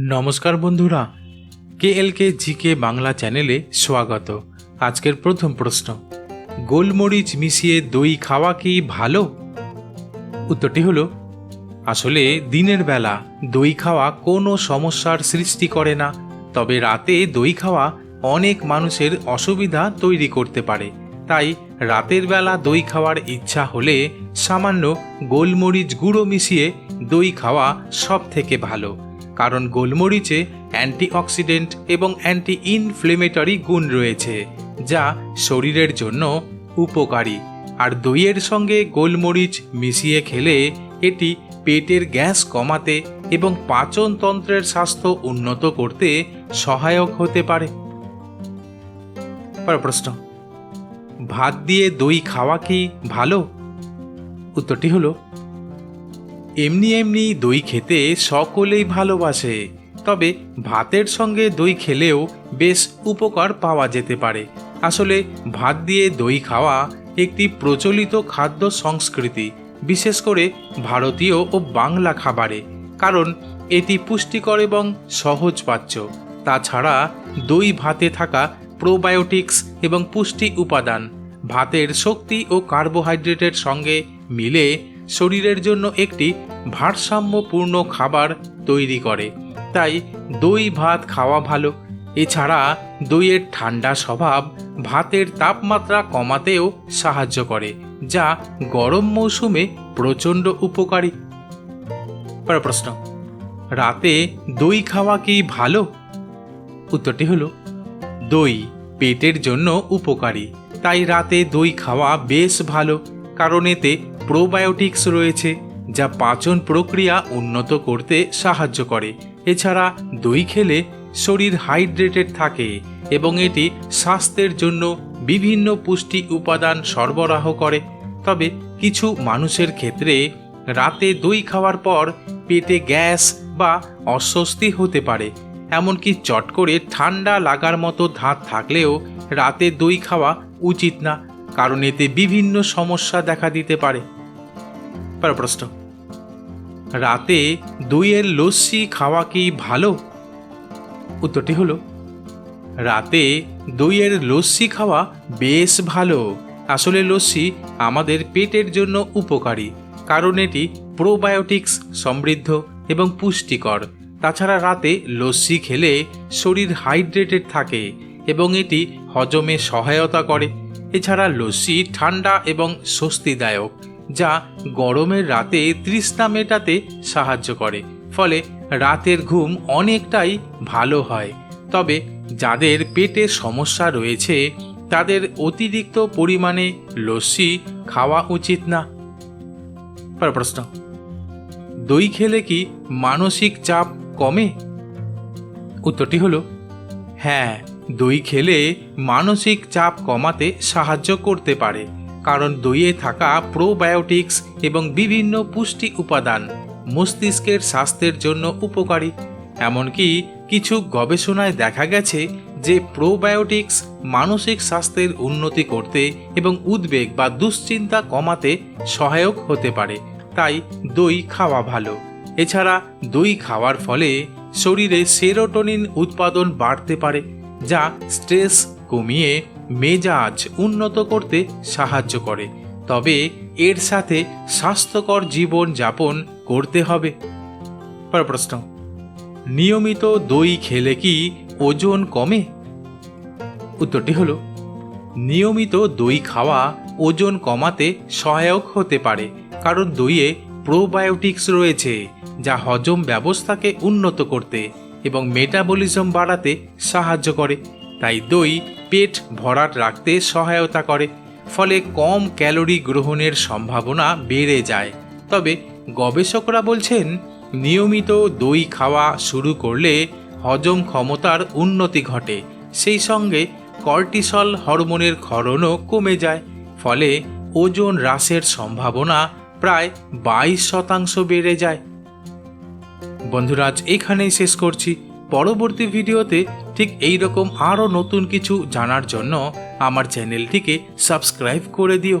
নমস্কার বন্ধুরা কে এল কে জিকে বাংলা চ্যানেলে স্বাগত। আজকের প্রথম প্রশ্ন, গোলমরিচ মিশিয়ে দই খাওয়া কি ভালো? উত্তরটি হলো, আসলে দিনের বেলা দই খাওয়া কোনো সমস্যার সৃষ্টি করে না, তবে রাতে দই খাওয়া অনেক মানুষের অসুবিধা তৈরি করতে পারে। তাই রাতের বেলা দই খাওয়ার ইচ্ছা হলে সামান্য গোলমরিচ গুঁড়ো মিশিয়ে দই খাওয়া সব থেকে ভালো। কারণ গোলমরিচে অ্যান্টিঅক্সিডেন্ট এবং অ্যান্টি ইনফ্লেমেটরি গুণ রয়েছে, যা শরীরের জন্য উপকারী। আর দইয়ের সঙ্গে গোলমরিচ মিশিয়ে খেলে এটি পেটের গ্যাস কমাতে এবং পাচনতন্ত্রের স্বাস্থ্য উন্নত করতে সহায়ক হতে পারে। প্রশ্ন, ভাত দিয়ে দই খাওয়া কি ভালো? উত্তরটি হলো এমনি এমনি দই খেতে সকলেই ভালোবাসে, তবে ভাতের সঙ্গে দই খেলেও বেশ উপকার পাওয়া যেতে পারে। আসলে ভাত দিয়ে দই খাওয়া একটি প্রচলিত খাদ্য সংস্কৃতি, বিশেষ করে ভারতীয় ও বাংলা খাবারে, কারণ এটি পুষ্টিকর এবং সহজপাচ্য তাছাড়া দই ভাতে থাকা প্রোবায়োটিক্স এবং পুষ্টি উপাদান, ভাতের শক্তি ও কার্বোহাইড্রেটের সঙ্গে মিলে শরীরের জন্য একটি ভারসাম্যপূর্ণ খাবার তৈরি করে। তাই দই ভাত খাওয়া ভালো। এছাড়া দইয়ের ঠান্ডা স্বভাব ভাতের তাপমাত্রা কমাতেও সাহায্য করে, যা গরম মৌসুমে প্রচণ্ড উপকারী। প্রশ্ন, রাতে দই খাওয়া কি ভালো? উত্তরটি হলো, দই পেটের জন্য উপকারী। তাই রাতে দই খাওয়া বেশ ভালো, কারণ এতে প্রোবায়োটিক্স রয়েছে, যা পাচন প্রক্রিয়া উন্নত করতে সাহায্য করে। এছাড়া দই খেলে শরীর হাইড্রেটেড থাকে এবং এটি স্বাস্থ্যের জন্য বিভিন্ন পুষ্টি উপাদান সরবরাহ করে। তবে কিছু মানুষের ক্ষেত্রে রাতে দই খাওয়ার পর পেটে গ্যাস বা অস্বস্তি হতে পারে। এমনকি চট করে ঠান্ডা লাগার মতো ধাত থাকলেও রাতে দই খাওয়া উচিত না, কারণ এতে বিভিন্ন সমস্যা দেখা দিতে পারে। পরের প্রশ্ন। রাতে দইয়ের লস্যি খাওয়া কি ভালো? উত্তরটি হলো, রাতে দইয়ের লস্যি খাওয়া বেশ ভালো। আসলে লস্যি আমাদের পেটের জন্য উপকারী, কারণ এটি প্রোবায়োটিক্স সমৃদ্ধ এবং পুষ্টিকর। তাছাড়া রাতে লস্যি খেলে শরীর হাইড্রেটেড থাকে এবং এটি হজমে সহায়তা করে। এছাড়া লস্যি ঠান্ডা এবং স্বস্তিদায়ক। যা গরমের রাতে তৃষ্ণা মেটাতে সাহায্য করে। ফলে রাতের ঘুম অনেকটাই ভালো হয়। তবে যাদের পেটে সমস্যা রয়েছে, তাদের অতিরিক্ত পরিমাণে লস্যি খাওয়া উচিত না। প্রশ্ন, দই খেলে কি মানসিক চাপ কমে? উত্তরটি হলো হ্যাঁ দই খেলে মানসিক চাপ কমাতে সাহায্য করতে পারে। কারণ দইয়ে থাকা প্রোবায়োটিক্স এবং বিভিন্ন পুষ্টি উপাদান মস্তিষ্কের স্বাস্থ্যের জন্য উপকারী। এমনকি কিছু গবেষণায় দেখা গেছে যে প্রোবায়োটিক্স মানসিক স্বাস্থ্যের উন্নতি করতে এবং উদ্বেগ বা দুশ্চিন্তা কমাতে সহায়ক হতে পারে। তাই দই খাওয়া ভালো। এছাড়া দই খাওয়ার ফলে শরীরে সেরোটোনিন উৎপাদন বাড়তে পারে, যা স্ট্রেস কমিয়ে মেজাজ উন্নত করতে সাহায্য করে। তবে এর সাথে স্বাস্থ্যকর জীবন যাপন করতে হবে। প্রশ্ন, নিয়মিত দই খেলে কি ওজন কমে? উত্তরটি হলো, নিয়মিত দই খাওয়া ওজন কমাতে সহায়ক হতে পারে, কারণ দইয়ে প্রোবায়োটিক্স রয়েছে, যা হজম ব্যবস্থাকে উন্নত করতে এবং মেটাবলিজম বাড়াতে সাহায্য করে। তাই দই পেট ভরাট রাখতে সহায়তা করে। ফলে কম ক্যালোরি গ্রহণের সম্ভাবনা বেড়ে যায়। তবে গবেষকরা বলছেন, নিয়মিত দই খাওয়া শুরু করলে হজম ক্ষমতার উন্নতি ঘটে। সেই সঙ্গে কর্টিসল হরমোনের ক্ষরণও কমে যায়। ফলে ওজন হ্রাসের সম্ভাবনা প্রায় বাইশ শতাংশ বেড়ে যায়। বন্ধুরাজ এখানেই শেষ করছি। পরবর্তী ভিডিওতে ঠিক এই রকম আরও নতুন কিছু জানার জন্য আমার চ্যানেলটিকে সাবস্ক্রাইব করে দিও।